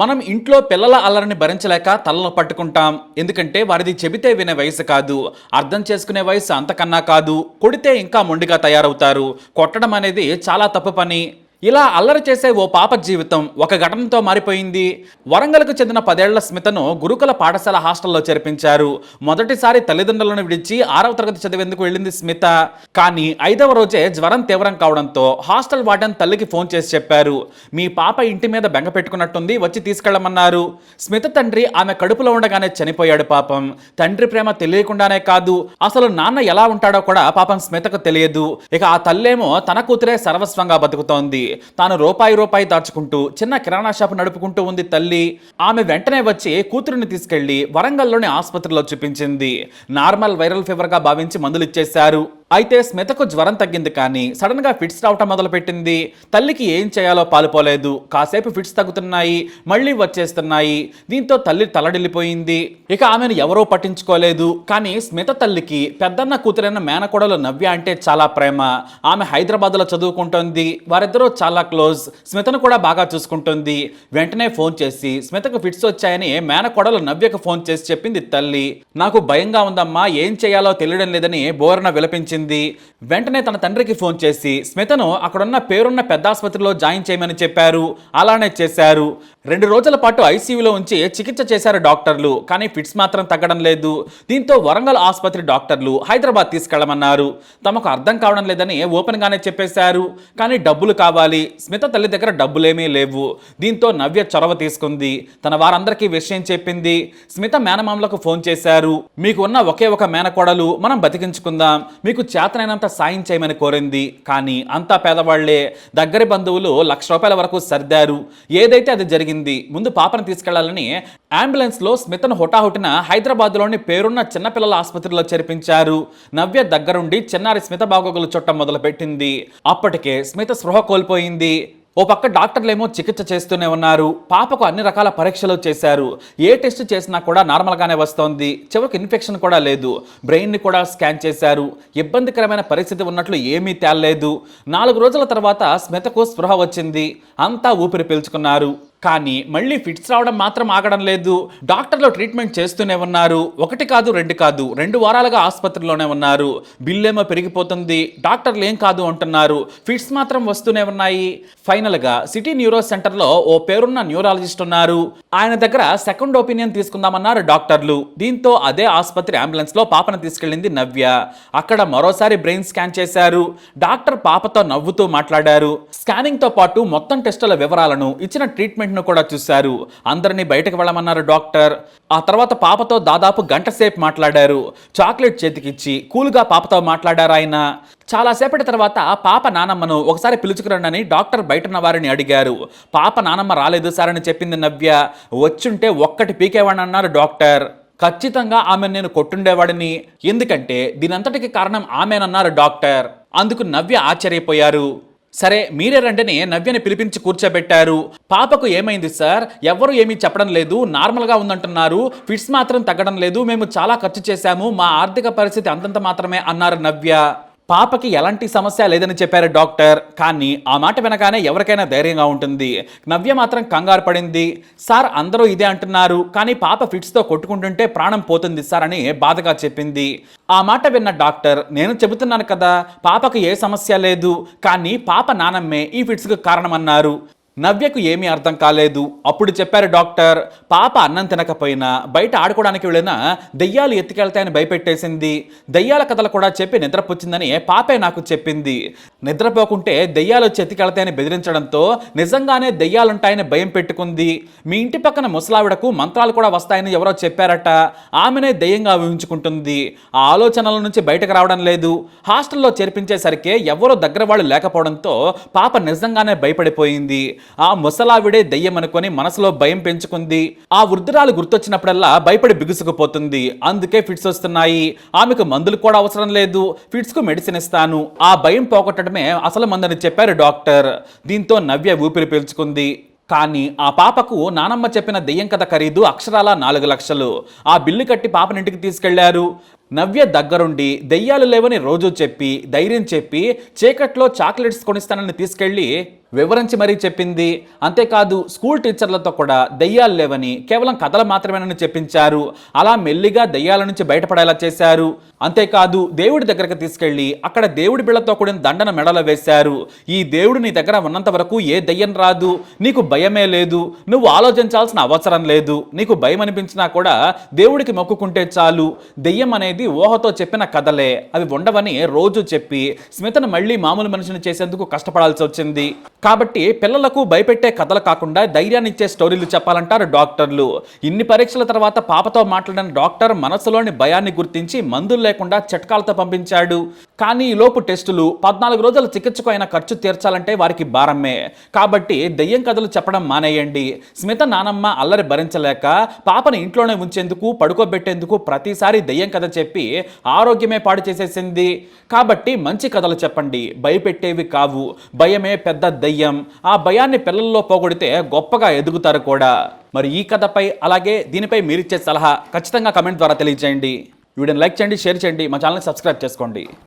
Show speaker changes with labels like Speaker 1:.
Speaker 1: మనం ఇంట్లో పిల్లల అల్లరిని భరించలేక తలలో పట్టుకుంటాం. ఎందుకంటే వారిది చెబితే వినే వయసు కాదు. అర్థం చేసుకునే వయసు అంతకన్నా కాదు. కొడితే ఇంకా మొండిగా తయారవుతారు. కొట్టడం అనేది చాలా తప్పు పని. ఇలా అల్లరి చేసే ఓ పాప జీవితం ఒక ఘటనతో మారిపోయింది. వరంగల్కు చెందిన పదేళ్ళ స్మితను గురుకుల పాఠశాల హాస్టల్లో చేర్పించారు. మొదటిసారి తల్లిదండ్రులను విడిచి ఆరవ తరగతి చదివేందుకు వెళ్ళింది స్మిత. కానీ ఐదవ రోజే జ్వరం తీవ్రం కావడంతో హాస్టల్ వార్డెన్ తల్లికి ఫోన్ చేసి చెప్పారు. మీ పాప ఇంటి మీద బెంగ పెట్టుకున్నట్టుంది వచ్చి తీసుకెళ్ళమన్నారు స్మిత తండ్రి ఆమె కడుపులో ఉండగానే చనిపోయాడు పాపం. తండ్రి ప్రేమ తెలియకుండానే కాదు అసలు నాన్న ఎలా ఉంటాడో కూడా పాపం స్మితకు తెలియదు. ఇక ఆ తల్లేమో తన కూతురే సర్వస్వంగా బతుకుతోంది. తాను రూపాయి రూపాయి దాచుకుంటూ చిన్న కిరాణా షాపు నడుపుకుంటూ ఉంది తల్లి. ఆమె వెంటనే వచ్చి కూతురుని తీసుకెళ్ళి వరంగల్లోని ఆసుపత్రిలో చూపించింది. నార్మల్ వైరల్ ఫీవర్గా భావించి మందులు ఇచ్చేశారు. అయితే స్మితకు జ్వరం తగ్గింది కానీ సడన్గా ఫిట్స్ రావటం మొదలుపెట్టింది. తల్లికి ఏం చేయాలో పాలుపోలేదు. కాసేపు ఫిట్స్ తగ్గుతున్నాయి మళ్ళీ వచ్చేస్తున్నాయి. దీంతో తల్లి తలడిల్లిపోయింది. ఇక ఆమెను ఎవరూ పట్టించుకోలేదు. కానీ స్మిత తల్లికి పెద్దన్న కూతురైన మేనకోడలు నవ్య అంటే చాలా ప్రేమ. ఆమె హైదరాబాద్లో చదువుకుంటోంది. వారిద్దరూ చాలా క్లోజ్. స్మితను కూడా బాగా చూసుకుంటుంది. వెంటనే ఫోన్ చేసి స్మితకు ఫిట్స్ వచ్చాయని మేనకోడలు నవ్యకు ఫోన్ చేసి చెప్పింది తల్లి. నాకు భయంగా ఉందమ్మా. ఏం చేయాలో తెలియడం లేదని బోరణ విలపించింది. వెంటనే తన తండ్రికి ఫోన్ చేసి స్మితను అక్కడున్న పేరున్న పెద్ద ఆసుపత్రిలో జాయిన్ చేయమని చెప్పారు. అలానే చేశారు. రెండు రోజుల పాటు ఐసీయూలో ఉంచి చికిత్స చేశారు డాక్టర్లు. కానీ ఫిట్స్ మాత్రం తగ్గడం లేదు. దీంతో వరంగల్ ఆసుపత్రి డాక్టర్లు హైదరాబాద్ తీసుకెళ్ళమన్నారు. తమకు అర్థం కావడం లేదని ఓపెన్ గానే చెప్పేశారు. కానీ డబ్బులు కావాలి. స్మిత తల్లి దగ్గర డబ్బులేమీ లేవు. దీంతో నవ్య చొరవ తీసుకుంది. తన వారందరికీ విషయం చెప్పింది. స్మిత మేనమామలకు ఫోన్ చేశారు. మీకు ఉన్న ఒకే ఒక మేనకోడలు. మనం బతికించుకుందాం. మీకు చేతనైనంత సాయం చేయమని కోరింది. కానీ అంతా పేదవాళ్ళే దగ్గరి బంధువులు లక్ష రూపాయల వరకు సర్దారు. ఏదైతే అది జరిగింది ముందు పాపను తీసుకెళ్ళాలని అంబులెన్స్లో స్మితను హుటాహుటిన హైదరాబాద్లోని పేరున్న చిన్నపిల్లల ఆసుపత్రిలో చేర్పించారు. నవ్య దగ్గరుండి చిన్నారి స్మిత బాగోగులు చుట్టం మొదలుపెట్టింది. అప్పటికే స్మిత స్పృహ కోల్పోయింది. ఓ పక్క డాక్టర్లేమో చికిత్స చేస్తూనే ఉన్నారు. పాపకు అన్ని రకాల పరీక్షలు చేశారు. ఏ టెస్ట్ చేసినా కూడా నార్మల్గానే వస్తోంది. చివరికి ఇన్ఫెక్షన్ కూడా లేదు. బ్రెయిన్ని కూడా స్కాన్ చేశారు. ఇబ్బందికరమైన పరిస్థితి ఉన్నట్లు ఏమీ తేలలేదు. నాలుగు రోజుల తర్వాత స్మితకు స్పృహ వచ్చింది. అంతా ఊపిరి పీల్చుకున్నారు. కానీ మళ్ళీ ఫిట్స్ రావడం మాత్రం ఆగడం లేదు. డాక్టర్లు ట్రీట్మెంట్ చేస్తూనే ఉన్నారు. ఒకటి కాదు రెండు కాదు రెండు వారాలుగా ఆసుపత్రిలోనే ఉన్నారు. బిల్లేమో పెరిగిపోతుంది. డాక్టర్లు ఏం కాదు అంటున్నారు. ఫిట్స్ మాత్రం వస్తూనే ఉన్నాయి. ఫైనల్గా సిటీ న్యూరో సెంటర్లో ఓ పేరున్న న్యూరాలజిస్ట్ ఉన్నారు. ఆయన దగ్గర సెకండ్ ఒపీనియన్ తీసుకుందామన్నారు డాక్టర్లు. దీంతో అదే ఆసుపత్రి అంబులెన్స్లో పాపను తీసుకెళ్ళింది నవ్య. అక్కడ మరోసారి బ్రెయిన్ స్కాన్ చేశారు. డాక్టర్ పాపతో నవ్వుతూ మాట్లాడారు. స్కానింగ్తో పాటు మొత్తం టెస్టుల వివరాలను ఇచ్చిన ట్రీట్మెంట్ ను కూడా చూశారు. అందరినీ బయటకు వెళ్ళమన్నారు డాక్టర్. ఆ తర్వాత పాపతో దాదాపు గంట సేపు మాట్లాడారు. చాక్లెట్ చేతికిచ్చి కూల్గా పాపతో మాట్లాడారు ఆయన. చాలాసేపటి తర్వాత పాప నానమ్మను ఒకసారి పిలుచుకురండి డాక్టర్ బయటన్న వారిని అడిగారు. పాప నానమ్మ రాలేదు సార్ అని చెప్పింది నవ్య. వచ్చుంటే ఒక్కటి పీకేవాడిని అన్నారు డాక్టర్. ఖచ్చితంగా ఆమె నేను కొట్టుండేవాడిని. ఎందుకంటే దీనంతటికి కారణం ఆమెనన్నారు డాక్టర్. అందుకు నవ్య ఆశ్చర్యపోయారు. సరే మీరే రంటేనే నవ్యని పిలిపించి కూర్చోబెట్టారు. పాపకు ఏమైంది సార్? ఎవరు ఏమీ చెప్పడం లేదు నార్మల్గా ఉందంటున్నారు. ఫిట్స్ మాత్రం తగ్గడం లేదు మేము చాలా ఖర్చు చేశాము మా ఆర్థిక పరిస్థితి అంతంత మాత్రమే అన్నారు నవ్య. పాపకి ఎలాంటి సమస్య లేదని చెప్పారు డాక్టర్. కానీ ఆ మాట వినగానే ఎవరికైనా ధైర్యంగా ఉంటుంది. నవ్య మాత్రం కంగారు పడింది. సార్ అందరూ ఇదే అంటున్నారు. కానీ పాప ఫిట్స్తో కొట్టుకుంటుంటే ప్రాణం పోతుంది సార్ అని బాధగా చెప్పింది. ఆ మాట విన్న డాక్టర్ నేను చెబుతున్నాను కదా పాపకు ఏ సమస్య లేదు. కానీ పాప నానమ్మే ఈ ఫిట్స్కు కారణమన్నారు. నవ్యకు ఏమీ అర్థం కాలేదు. అప్పుడు చెప్పారు డాక్టర్ పాప అన్నం తినకపోయినా బయట ఆడుకోవడానికి వెళ్ళిన దెయ్యాలు ఎత్తుకెళ్తాయని భయపెట్టేసింది. దెయ్యాల కథలు కూడా చెప్పి నిద్రపుచ్చిందని పాపే నాకు చెప్పింది. నిద్రపోకుంటే దెయ్యాలు వచ్చి బెదిరించడంతో నిజంగానే దెయ్యాలుంటాయని భయం పెట్టుకుంది. మీ ఇంటి పక్కన ముసలావిడకు మంత్రాలు కూడా వస్తాయని ఎవరో చెప్పారట. ఆమెనే దెయ్యంగా ఊహించుకుంటుంది. ఆ ఆలోచనల నుంచి బయటకు రావడం లేదు. హాస్టల్లో చేర్పించేసరికి ఎవరో దగ్గర వాళ్ళు లేకపోవడంతో పాప నిజంగానే భయపడిపోయింది. ఆ ముసలావిడే దెయ్యం అనుకుని మనసులో భయం పెంచుకుంది. ఆ వృద్ధురాలు గుర్తొచ్చినప్పుడల్లా భయపడి బిగుసుకుపోతుంది. అందుకే ఫిట్స్ వస్తున్నాయి. ఆమెకు మందులు కూడా అవసరం లేదు. ఫిట్స్కు మెడిసిన్ ఇస్తాను. ఆ భయం పోగొట్టడం పోగొట్టడమే అసలు మందని చెప్పారు డాక్టర్. దీంతో నవ్య ఊపిరి పీల్చుకుంది. కానీ ఆ పాపకు నానమ్మ చెప్పిన దెయ్యం కథ ఖరీదు అక్షరాల నాలుగు లక్షలు. ఆ బిల్లు కట్టి పాపనింటికి తీసుకెళ్ళారు. నవ్య దగ్గరుండి దెయ్యాలు లేవని రోజు చెప్పి ధైర్యం చెప్పి చీకట్లో చాక్లెట్స్ కొనిస్తానని తీసుకెళ్ళి వివరించి మరీ చెప్పింది. అంతేకాదు స్కూల్ టీచర్లతో కూడా దయ్యాలు లేవని కేవలం కథలు మాత్రమేనని చెప్పించారు. అలా మెల్లిగా దయ్యాల నుంచి బయటపడేలా చేశారు. అంతేకాదు దేవుడి దగ్గరకు తీసుకెళ్ళి అక్కడ దేవుడి బిళ్ళతో కూడిన దండన మెడలో వేశారు. ఈ దేవుడు నీ దగ్గర ఉన్నంత వరకు ఏ దయ్యం రాదు. నీకు భయమే లేదు. నువ్వు ఆలోచించాల్సిన అవసరం లేదు. నీకు భయం అనిపించినా కూడా దేవుడికి మొక్కుకుంటే చాలు. దెయ్యం అనేది ఊహతో చెప్పిన కథలే. అవి ఉండవని రోజు చెప్పి స్మితను మళ్ళీ మామూలు మనిషిని చేసేందుకు కష్టపడాల్సి వచ్చింది. కాబట్టి పిల్లలకు భయపెట్టే కథలు కాకుండా ధైర్యాన్ని ఇచ్చే స్టోరీలు చెప్పాలంటారు డాక్టర్లు. ఇన్ని పరీక్షల తర్వాత పాపతో మాట్లాడిన డాక్టర్ మనసులోని భయాన్ని గుర్తించి మందులు లేకుండా చిట్కాలతో పంపించాడు. కానీ ఈలోపు లోపు టెస్టులు పద్నాలుగు రోజుల చికిత్సకు అయిన ఖర్చు తీర్చాలంటే వారికి భారమే. కాబట్టి దెయ్యం కథలు చెప్పడం మానేయండి. స్మిత నానమ్మ అల్లరి భరించలేక పాపని ఇంట్లోనే ఉంచేందుకు పడుకోబెట్టేందుకు ప్రతిసారి దెయ్యం కథ చెప్పి ఆరోగ్యమే పాడు చేసేసింది. కాబట్టి మంచి కథలు చెప్పండి. భయపెట్టేవి కావు. భయమే పెద్ద దయ్యం. ఆ భయాన్ని పిల్లల్లో పోగొడితే గొప్పగా ఎదుగుతారు కూడా. మరి ఈ కథపై అలాగే దీనిపై మీరిచ్చే సలహా ఖచ్చితంగా కమెంట్ ద్వారా తెలియజేయండి. వీడియోని లైక్ చేయండి షేర్ చేయండి మా ఛానల్ని సబ్స్క్రైబ్ చేసుకోండి.